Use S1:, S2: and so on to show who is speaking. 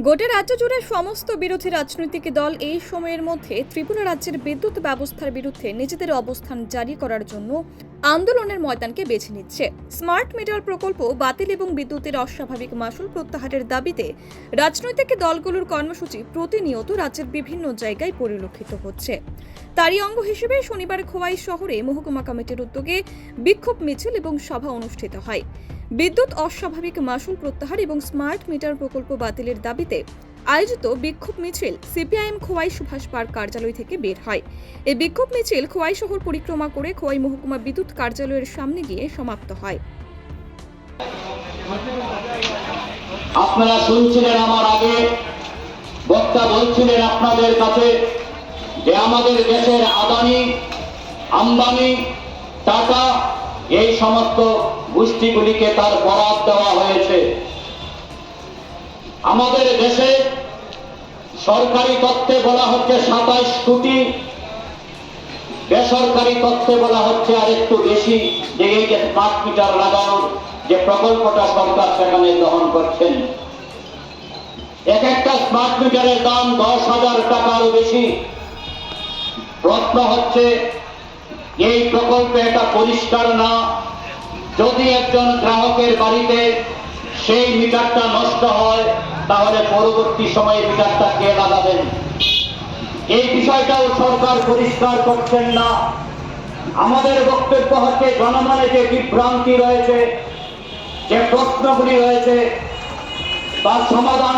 S1: গোটা রাজ্য জুড়ে সমস্ত বিরোধী রাজনৈতিক দল এই সময়ের মধ্যে ত্রিপুরা রাজ্যের বিদ্যুৎ ব্যবস্থার বিরুদ্ধে নিজেদের অবস্থান জারি করার জন্য আন্দোলনের ময়দানকে বেছে নিচ্ছে। স্মার্ট মিটার প্রকল্প বাতিল এবং বিদ্যুতের অস্বাভাবিক মাসুল প্রত্যাহারের দাবিতে রাজনৈতিক দলগুলোর কর্মসূচি প্রতিনিয়ত রাজ্যের বিভিন্ন জায়গায় পরিলক্ষিত হচ্ছে। তারই অঙ্গ হিসেবে শনিবার খোয়াই শহরে মহকুমা কমিটির উদ্যোগে বিক্ষোভ মিছিল এবং সভা অনুষ্ঠিত হয়। বিদ্যুৎ অস্বাভাবিক মাসুল প্রত্যাহার এবং স্মার্ট মিটার প্রকল্প বাতিলের দাবিতে আয়োজিত বিক্ষোভ মিছিল সিপিআইএম খোয়াই সুভাষ পার্ক কার্যালয় থেকে বের হয়। এই বিক্ষোভ মিছিল খোয়াই শহর পরিক্রমা করে খোয়াই মহকুমা বিদ্যুৎ কার্যালয়ের সামনে গিয়ে সমাপ্ত হয়।
S2: আপনারা শুনছিলেন আমার আগে, বক্তা বলছিলেন আপনাদের কাছে যে আমাদের দেশের আদানি, আম্বানি, টাটা, এই সমস্ত গোষ্ঠীগুলিকে তার বরাদ দেওয়া হয়েছে। আমাদের দেশে সরকারি তত্ত্বে বলা হচ্ছে সাতাইশ কোটি। বেসরকারি তত্ত্বে বলা হচ্ছে আর একটু বেশি। যে এই যে স্মার্ট মিটার লাগানোর যে প্রকল্পটা সরকার সেখানে গ্রহণ করছেন। এক একটা স্মার্ট মিটারের দাম দশ হাজার টাকারও বেশি। প্রশ্ন হচ্ছে, এই প্রকল্পে এটা পরিষ্কার না? যদি একজন গ্রাহকের বাড়িতে সেই মিটারটা নষ্ট হয় তাহলে পরবর্তী সময়ে বিচারটা কে লাগাবেন? এই বিষয়টাও সরকার পরিষ্কার করছেন না। আমাদের বক্তব্য হচ্ছে জনমানে যে বিভ্রান্তি রয়েছে, যে প্রশ্নগুলি রয়েছে, তার সমাধান